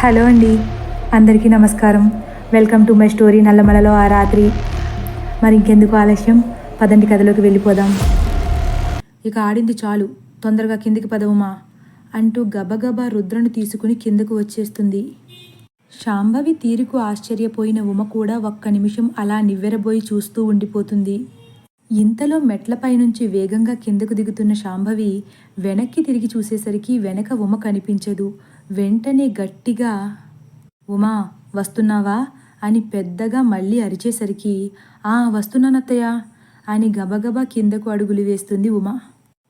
Hello అండి. అందరికీ నమస్కారం. వెల్కమ్ టు మై స్టోరీ నల్లమలలో ఆ రాత్రి. మరి ఇంకెందుకు ఆలస్యం? పదండి కథలోకి వెళ్ళిపోదాం. ఇక ఆడింది చాలు. తొందరగా కిందికి పదవుమా? అంటూ గబగబా రుద్రను తీసుకుని కిందకు వచ్చేస్తుంది. శాంభవి తీరుకు ఆశ్చర్యపోయిన ఉమ కూడా ఒక్క నిమిషం అలా నివ్వెరబోయి చూస్తూ ఉండిపోతుంది. ఇంతలో మెట్లపై నుంచి వేగంగా కిందకు దిగుతున్న శాంభవి వెనక్కి తిరిగి చూసేసరికి వెనక ఉమ కనిపించదు. వెంటనే గట్టిగా ఉమా వస్తున్నావా? అని పెద్దగా మళ్ళీ అరిచేసరికి ఆ వస్తున్నానత్తయ్య అని గబగబా కిందకు అడుగులు వేస్తుంది ఉమ.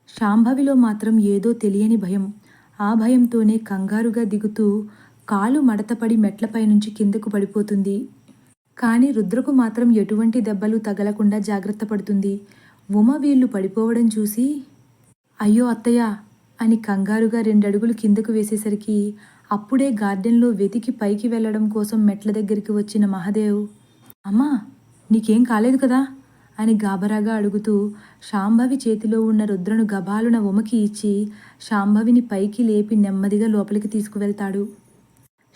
శాంభవిలో మాత్రం ఏదో తెలియని భయం. ఆ భయంతోనే కంగారుగా దిగుతూ కాలు మడతపడి మెట్లపై నుంచి కిందకు పడిపోతుంది. కానీ రుద్రకు మాత్రం ఎటువంటి దెబ్బలు తగలకుండా జాగ్రత్త పడుతుంది. ఉమ వీళ్ళు పడిపోవడం చూసి అయ్యో అత్తయ్య అని కంగారుగా రెండడుగులు కిందకు వేసేసరికి అప్పుడే గార్డెన్లో వెతికి పైకి వెళ్ళడం కోసం మెట్ల దగ్గరికి వచ్చిన మహాదేవ్ అమ్మా నీకేం కాలేదు కదా? అని గాబరాగా అడుగుతూ శాంభవి చేతిలో ఉన్న రుద్రను గబాలున ఉమకి ఇచ్చి శాంభవిని పైకి లేపి నెమ్మదిగా లోపలికి తీసుకువెళ్తాడు.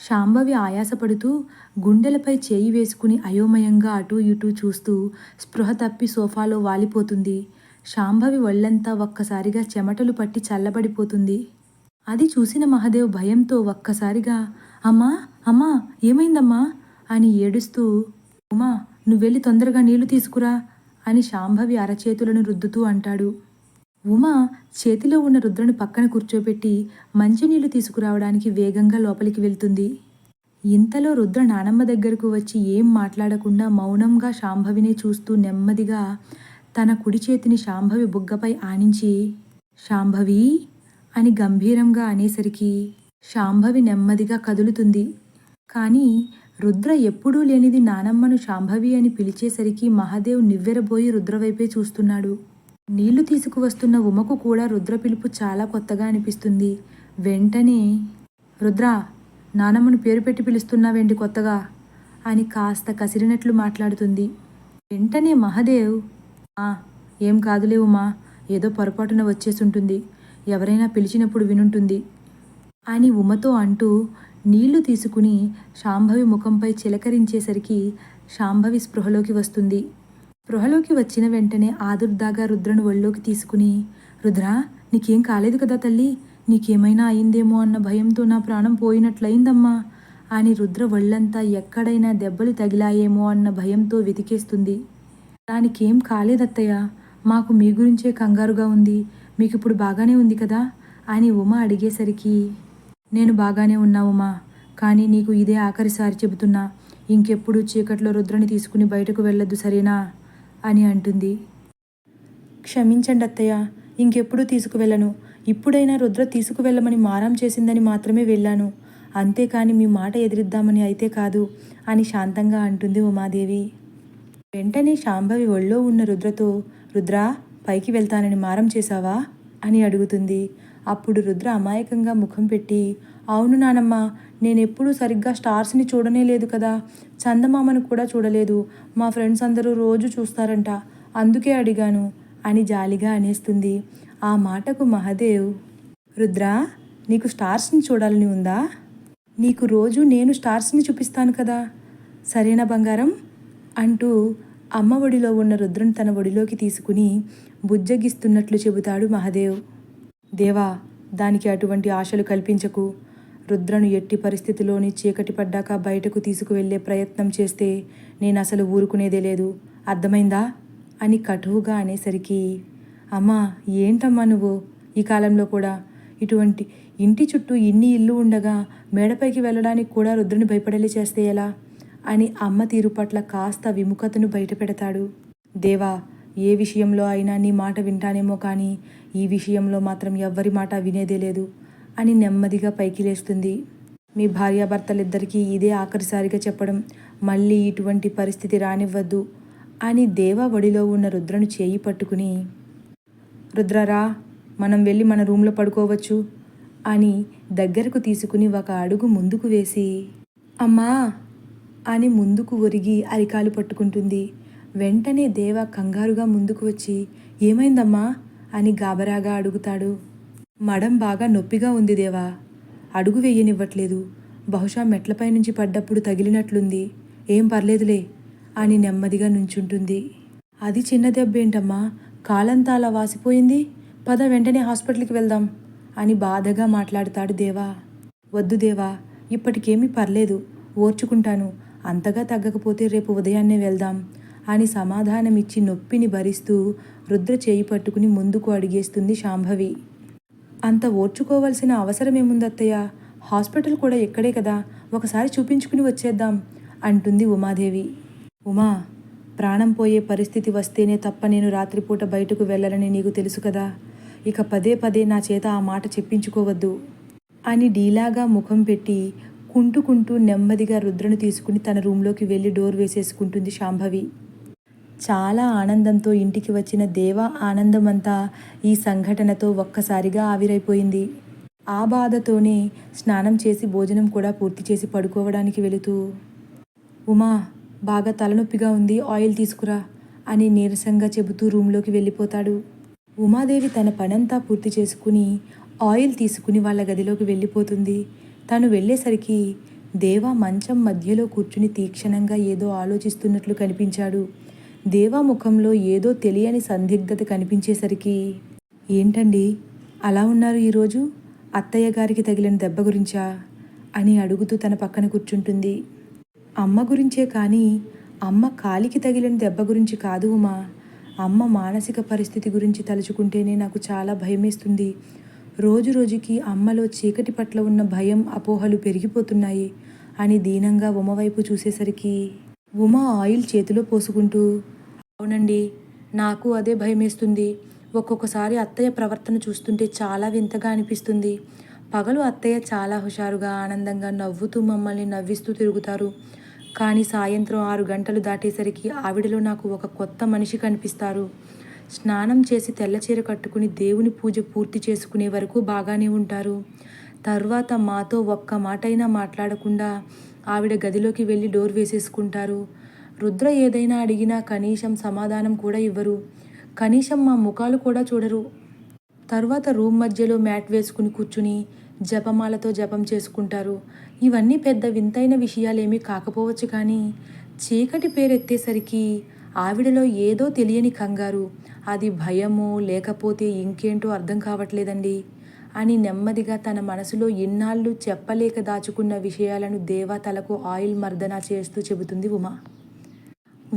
శాంభవి ఆయాసపడుతూ గుండెలపై చేయి వేసుకుని అయోమయంగా అటూ ఇటూ చూస్తూ స్పృహ తప్పి సోఫాలో వాలిపోతుంది. శాంభవి ఒళ్ళంతా ఒక్కసారిగా చెమటలు పట్టి చల్లబడిపోతుంది. అది చూసిన మహదేవ్ భయంతో ఒక్కసారిగా అమ్మా అమ్మా ఏమైందమ్మా? అని ఏడుస్తూ ఉమా నువ్వెళ్ళి తొందరగా నీళ్ళు తీసుకురా అని శాంభవి అరచేతులను రుద్దుతూ అంటాడు. ఉమా చేతిలో ఉన్న రుద్రను పక్కన కూర్చోబెట్టి మంచినీళ్ళు తీసుకురావడానికి వేగంగా లోపలికి వెళ్తుంది. ఇంతలో రుద్ర నానమ్మ దగ్గరకు వచ్చి ఏం మాట్లాడకుండా మౌనంగా శాంభవినే చూస్తూ నెమ్మదిగా తన కుడి చేతిని శాంభవి బుగ్గపై ఆనించి శాంభవి అని గంభీరంగా అనేసరికి శాంభవి నెమ్మదిగా కదులుతుంది. కానీ రుద్ర ఎప్పుడూ లేనిది నానమ్మను శాంభవి అని పిలిచేసరికి మహాదేవ్ నివ్వెరబోయి రుద్రవైపే చూస్తున్నాడు. నీళ్ళు తీసుకువస్తున్న ఉమకు కూడా రుద్ర పిలుపు చాలా కొత్తగా అనిపిస్తుంది. వెంటనే రుద్ర నానమ్మను పేరు పెట్టి పిలుస్తున్నావేంటి కొత్తగా? అని కాస్త కసిరినట్లు మాట్లాడుతుంది. వెంటనే మహదేవ్ ఏం కాదులే ఉమా. ఏదో పొరపాటున వచ్చేసుంటుంది. ఎవరైనా పిలిచినప్పుడు వినుంటుంది. అని ఉమతో అంటూ నీళ్ళు తీసుకుని శాంభవి ముఖంపై చిలకరించేసరికి శాంభవి స్పృహలోకి వస్తుంది. స్పృహలోకి వచ్చిన వెంటనే ఆదుర్దాగా రుద్రను ఒళ్ళోకి తీసుకుని రుద్ర నీకేం కాలేదు కదా తల్లి? నీకేమైనా అయిందేమో అన్న భయంతో నా ప్రాణం పోయినట్లయిందమ్మా అని రుద్ర ఒళ్ళంతా ఎక్కడైనా దెబ్బలు తగిలాయేమో అన్న భయంతో వెతికేస్తుంది. దానికేం కాలేదత్తయ్య మాకు మీ గురించే కంగారుగా ఉంది. మీకు ఇప్పుడు బాగానే ఉంది కదా? అని ఉమ అడిగేసరికి నేను బాగానే ఉన్నా ఉమా కానీ నీకు ఇదే ఆఖరిసారి చెబుతున్నా. ఇంకెప్పుడు చీకట్లో రుద్రని తీసుకుని బయటకు వెళ్ళొద్దు సరేనా? అని అంటుంది. క్షమించండి అత్తయ్య ఇంకెప్పుడు తీసుకువెళ్ళను. ఇప్పుడైనా రుద్ర తీసుకువెళ్ళమని మారం చేసిందని మాత్రమే వెళ్ళాను. అంతేకాని మీ మాట ఎదిరిద్దామని అయితే కాదు అని శాంతంగా అంటుంది ఉమాదేవి. వెంటనే శాంభవి ఒళ్ళో ఉన్న రుద్రతో రుద్ర పైకి వెళ్తానని మారం చేశావా? అని అడుగుతుంది. అప్పుడు రుద్ర అమాయకంగా ముఖం పెట్టి అవును నానమ్మ నేనెప్పుడూ సరిగ్గా స్టార్స్ని చూడనే లేదు కదా. చందమామను కూడా చూడలేదు. మా ఫ్రెండ్స్ అందరూ రోజు చూస్తారంట. అందుకే అడిగాను. అని జాలిగా అనేస్తుంది. ఆ మాటకు మహదేవ్ రుద్ర నీకు స్టార్స్ని చూడాలని ఉందా? నీకు రోజు నేను స్టార్స్ని చూపిస్తాను కదా. సరేనా బంగారం? అంటూ అమ్మ ఒడిలో ఉన్న రుద్రుని తన ఒడిలోకి తీసుకుని బుజ్జగిస్తున్నట్లు చెబుతాడు మహదేవ్. దేవా దానికి అటువంటి ఆశలు కల్పించకు. రుద్రను ఎట్టి పరిస్థితిలోని చీకటి పడ్డాక బయటకు తీసుకువెళ్ళే ప్రయత్నం చేస్తే నేను అసలు ఊరుకునేదే లేదు. అర్థమైందా? అని కటువుగా అనేసరికి అమ్మా ఏంటమ్మా నువ్వు? ఈ కాలంలో కూడా ఇటువంటి ఇంటి చుట్టూ ఇన్ని ఇల్లు ఉండగా మేడపైకి వెళ్ళడానికి కూడా రుద్రుని భయపడేలా చేస్తే ఎలా? అని అమ్మ తీరు పట్ల కాస్త విముఖతను బయటపెడతాడు. దేవా ఏ విషయంలో అయినా నీ మాట వింటానేమో కానీ ఈ విషయంలో మాత్రం ఎవ్వరి మాట వినేదే లేదు అని నెమ్మదిగా పైకి లేస్తుంది. మీ భార్యాభర్తలిద్దరికీ ఇదే ఆఖరిసారిగా చెప్పడం మళ్ళీ ఇటువంటి పరిస్థితి రానివ్వద్దు అని దేవ ఒడిలో ఉన్న రుద్రను చేయి పట్టుకుని రుద్రరా మనం వెళ్ళి మన రూమ్లో పడుకోవచ్చు అని దగ్గరకు తీసుకుని ఒక అడుగు ముందుకు వేసి అమ్మా! అని ముందుకు ఒరిగి అరికాలు పట్టుకుంటుంది. వెంటనే దేవ కంగారుగా ముందుకు వచ్చి ఏమైందమ్మా? అని గాబరాగా అడుగుతాడు. మడం బాగా నొప్పిగా ఉంది దేవా. అడుగు వేయనివ్వట్లేదు. బహుశా మెట్లపై నుంచి పడ్డప్పుడు తగిలినట్లుంది. ఏం పర్లేదులే అని నెమ్మదిగా నుంచుంటుంది. అది చిన్న దెబ్బేంటమ్మా కాలంతా అలా వాసిపోయింది. పద వెంటనే హాస్పిటల్కి వెళ్దాం అని బాధగా మాట్లాడతాడు దేవా. వద్దు దేవా ఇప్పటికేమీ పర్లేదు. ఓర్చుకుంటాను. అంతగా తగ్గకపోతే రేపు ఉదయాన్నే వెళ్దాం అని సమాధానమిచ్చి నొప్పిని భరిస్తూ రుద్ర చేయి పట్టుకుని ముందుకు అడిగేస్తుంది శాంభవి. అంత ఓర్చుకోవాల్సిన అవసరమేముందత్తయ్య? హాస్పిటల్ కూడా ఇక్కడే కదా? ఒకసారి చూపించుకుని వచ్చేద్దాం అంటుంది ఉమాదేవి. ఉమా ప్రాణం పోయే పరిస్థితి వస్తేనే తప్ప నేను రాత్రిపూట బయటకు వెళ్ళాలని నీకు తెలుసు కదా? ఇక పదే పదే నా చేత ఆ మాట చెప్పించుకోవద్దు అని డీలాగా ముఖం పెట్టి కుంటుకుంటూ నెమ్మదిగా రుద్రను తీసుకుని తన రూంలోకి వెళ్ళి డోర్ వేసేసుకుంటుంది శాంభవి. చాలా ఆనందంతో ఇంటికి వచ్చిన దేవ ఆనందమంతా ఈ సంఘటనతో ఒక్కసారిగా ఆవిరైపోయింది. ఆ బాధతోనే స్నానం చేసి భోజనం కూడా పూర్తి చేసి పడుకోవడానికి వెళుతూ ఉమా బాగా తలనొప్పిగా ఉంది ఆయిల్ తీసుకురా అని నీరసంగా చెబుతూ రూంలోకి వెళ్ళిపోతాడు. ఉమాదేవి తన పనంతా పూర్తి చేసుకుని ఆయిల్ తీసుకుని వాళ్ళ గదిలోకి వెళ్ళిపోతుంది. తాను వెళ్ళేసరికి దేవా మంచం మధ్యలో కూర్చుని తీక్షణంగా ఏదో ఆలోచిస్తున్నట్లు కనిపించాడు. దేవా ముఖంలో ఏదో తెలియని సందిగ్ధత కనిపించేసరికి ఏంటండి? అలా ఉన్నారు ఈరోజు అత్తయ్య గారికి తగిలిన దెబ్బ గురించా? అని అడుగుతూ తన పక్కన కూర్చుంటుంది. అమ్మ గురించే కానీ అమ్మ కాలికి తగిలిన దెబ్బ గురించి కాదు ఉమా. అమ్మ మానసిక పరిస్థితి గురించి తలుచుకుంటేనే నాకు చాలా భయమేస్తుంది. రోజు రోజుకి అమ్మలో చీకటి పట్ల ఉన్న భయం అపోహలు పెరిగిపోతున్నాయి అని దీనంగా ఉమ వైపు చూసేసరికి ఉమ ఆయిల్ చేతిలో పోసుకుంటూ అవునండి నాకు అదే భయమేస్తుంది. ఒక్కొక్కసారి అత్తయ్య ప్రవర్తన చూస్తుంటే చాలా వింతగా అనిపిస్తుంది. పగలు అత్తయ్య చాలా హుషారుగా ఆనందంగా నవ్వుతూ మమ్మల్ని నవ్విస్తూ తిరుగుతారు. కానీ సాయంత్రం ఆరు గంటలు దాటేసరికి ఆవిడలో నాకు ఒక కొత్త మనిషి కనిపిస్తారు. స్నానం చేసి తెల్లచీర కట్టుకుని దేవుని పూజ పూర్తి చేసుకునే వరకు బాగానే ఉంటారు. తర్వాత మాతో ఒక్క మాటైనా మాట్లాడకుండా ఆవిడ గదిలోకి వెళ్ళి డోర్ వేసేసుకుంటారు. రుద్ర ఏదైనా అడిగినా కనీసం సమాధానం కూడా ఇవ్వరు. కనీసం మా ముఖాలు కూడా చూడరు. తర్వాత రూమ్ మధ్యలో మ్యాట్ వేసుకుని కూర్చుని జపమాలతో జపం చేసుకుంటారు. ఇవన్నీ పెద్ద వింతైన విషయాలేమీ కాకపోవచ్చు కానీ చీకటి పేరెత్తేసరికి ఆవిడలో ఏదో తెలియని కంగారు. అది భయమో లేకపోతే ఇంకేంటో అర్థం కావట్లేదండి. అని నెమ్మదిగా తన మనసులో ఇన్నాళ్ళు చెప్పలేక దాచుకున్న విషయాలను దేవా తలకు ఆయిల్ మర్దన చేస్తూ చెబుతుంది ఉమ.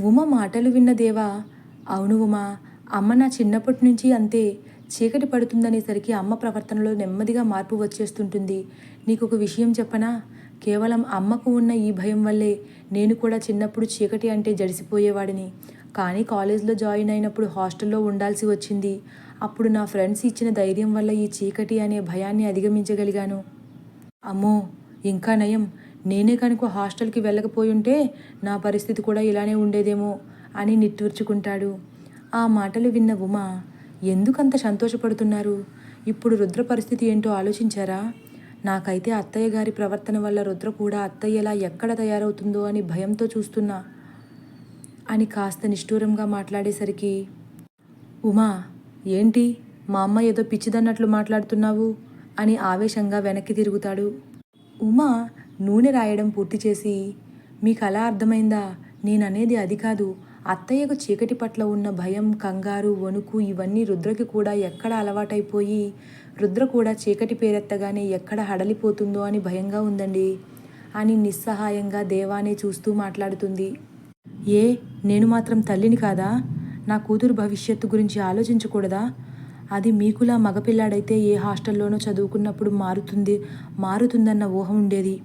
ఉమ మాటలు విన్న దేవా అవును ఉమా అమ్మ నా చిన్నప్పటి నుంచి అంతే. చీకటి పడుతుందనేసరికి అమ్మ ప్రవర్తనలో నెమ్మదిగా మార్పు వచ్చేస్తుంటుంది. నీకు ఒక విషయం చెప్పనా? కేవలం అమ్మకు ఉన్న ఈ భయం వల్లే నేను కూడా చిన్నప్పుడు చీకటి అంటే జడిసిపోయేవాడిని కానీ కాలేజ్లో జాయిన్ అయినప్పుడు హాస్టల్లో ఉండాల్సి వచ్చింది. అప్పుడు నా ఫ్రెండ్స్ ఇచ్చిన ధైర్యం వల్ల ఈ చీకటి అనే భయాన్ని అధిగమించగలిగాను. అమ్మో! ఇంకా నయం. నేనే కనుక హాస్టల్కి వెళ్ళకపోయుంటే నా పరిస్థితి కూడా ఇలానే ఉండేదేమో అని నిట్టూర్చుకుంటాడు. ఆ మాటలు విన్న ఉమా ఎందుకంత సంతోషపడుతున్నారు? ఇప్పుడు రుద్ర పరిస్థితి ఏంటో ఆలోచించారా? నాకైతే అత్తయ్య గారి ప్రవర్తన వల్ల రుద్ర కూడా అత్తయ్యలా ఎక్కడ తయారవుతుందో అని భయంతో చూస్తున్నా అని కాస్త నిష్ఠూరంగా మాట్లాడేసరికి ఉమా ఏంటి? మా అమ్మ ఏదో పిచ్చిదన్నట్లు మాట్లాడుతున్నావు? అని ఆవేశంగా వెనక్కి తిరుగుతాడు. ఉమా నూనె రాయడం పూర్తి చేసి మీకు అలా అర్థమైందా? నేననేది అది కాదు. అత్తయ్యకు చీకటి పట్ల ఉన్న భయం కంగారు వణుకు ఇవన్నీ రుద్రకి కూడా ఎక్కడ అలవాటైపోయి రుద్ర కూడా చీకటి పేరెత్తగానే ఎక్కడ హడలిపోతుందో అని భయంగా ఉందండి అని నిస్సహాయంగా దేవానే చూస్తూ మాట్లాడుతుంది. ఏ నేను మాత్రం తల్లిని కాదా? నా కూతురు భవిష్యత్తు గురించి ఆలోచించకూడదా? అది మీకులా మగపిల్లాడైతే ఏ హాస్టల్లోనో చదువుకున్నప్పుడు మారుతుంది మారుతుందన్న ఊహ ఉండేది.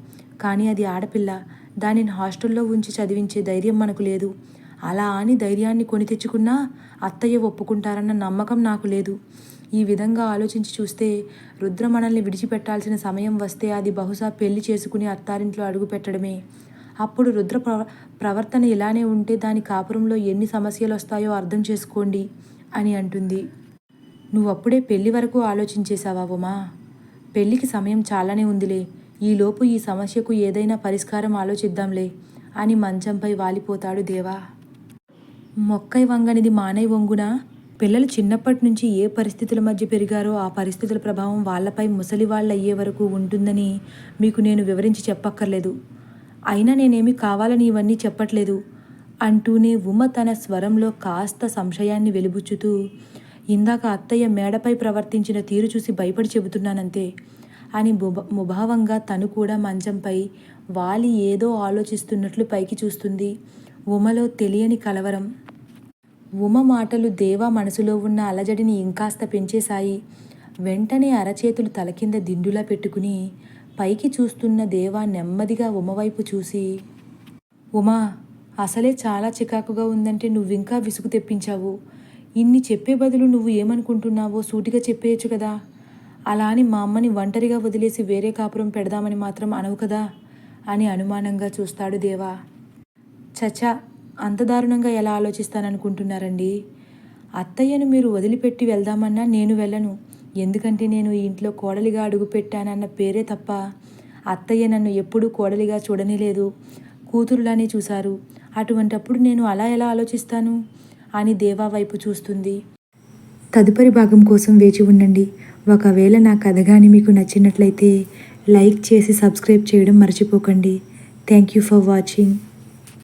కానీ అది ఆడపిల్ల. దానిని హాస్టల్లో ఉంచి చదివించే ధైర్యం మనకు లేదు. అలా అని ధైర్యాన్ని కొని తెచ్చుకున్నా అత్తయ్య ఒప్పుకుంటారన్న నమ్మకం నాకు లేదు. ఈ విధంగా ఆలోచించి చూస్తే రుద్ర మనల్ని విడిచిపెట్టాల్సిన సమయం వస్తే అది బహుశా పెళ్ళి చేసుకుని అత్తారింట్లో అడుగు పెట్టడమే. అప్పుడు రుద్ర ప్రవ ప్రవర్తన ఇలానే ఉంటే దాని కాపురంలో ఎన్ని సమస్యలు వస్తాయో అర్థం చేసుకోండి అని అంటుంది. నువ్వు అప్పుడే పెళ్ళి వరకు ఆలోచించేశావా ఉమా? పెళ్ళికి సమయం చాలానే ఉందిలే. ఈలోపు ఈ సమస్యకు ఏదైనా పరిష్కారం ఆలోచిద్దాంలే అని మంచంపై వాలిపోతాడు దేవా. మొక్కై వంగనిది మానై వంగునా? పిల్లలు చిన్నప్పటి నుంచి ఏ పరిస్థితుల మధ్య పెరిగారో ఆ పరిస్థితుల ప్రభావం వాళ్ళపై ముసలి వాళ్ళు అయ్యే వరకు ఉంటుందని మీకు నేను వివరించి చెప్పక్కర్లేదు. అయినా నేనేమి కావాలని ఇవన్నీ చెప్పట్లేదు. అంటూనే ఉమ తన స్వరంలో కాస్త సంశయాన్ని వెలిబుచ్చుతూ ఇందాక అత్తయ్య మేడపై ప్రవర్తించిన తీరు చూసి భయపడి చెబుతున్నానంతే అని ముభావంగా తను కూడా మంచంపై వాలి ఏదో ఆలోచిస్తున్నట్లు పైకి చూస్తుంది ఉమలో తెలియని కలవరం. ఉమ మాటలు దేవా మనసులో ఉన్న అలజడిని ఇంకాస్త పెంచేశాయి. వెంటనే అరచేతులు తల కింద దిండులా పెట్టుకుని పైకి చూస్తున్న దేవా నెమ్మదిగా ఉమవైపు చూసి ఉమా అసలే చాలా చికాకుగా ఉందంటే నువ్వింకా విసుగు తెప్పించావు. ఇన్ని చెప్పే బదులు నువ్వు ఏమనుకుంటున్నావో సూటిగా చెప్పేయచ్చు కదా. అలా అని మా అమ్మని ఒంటరిగా వదిలేసి వేరే కాపురం పెడదామని మాత్రం అనవు కదా అని అనుమానంగా చూస్తాడు దేవా. చచా అంత దారుణంగా ఎలా ఆలోచిస్తాననుకుంటున్నారండి? అత్తయ్యను మీరు వదిలిపెట్టి వెళ్దామన్నా నేను వెళ్ళను. ఎందుకంటే నేను ఈ ఇంట్లో కోడలిగా అడుగు పెట్టానన్న పేరే తప్ప అత్తయ్య నన్ను ఎప్పుడూ కోడలిగా చూడనేలేదు. కూతురులానే చూశారు. అటువంటప్పుడు నేను అలా ఎలా ఆలోచిస్తాను? అని దేవా వైపు చూస్తుంది. తదుపరి భాగం కోసం వేచి ఉండండి. ఒకవేళ నా కథ కానీ మీకు నచ్చినట్లయితే లైక్ చేసి సబ్స్క్రైబ్ చేయడం మర్చిపోకండి. Thank you for watching.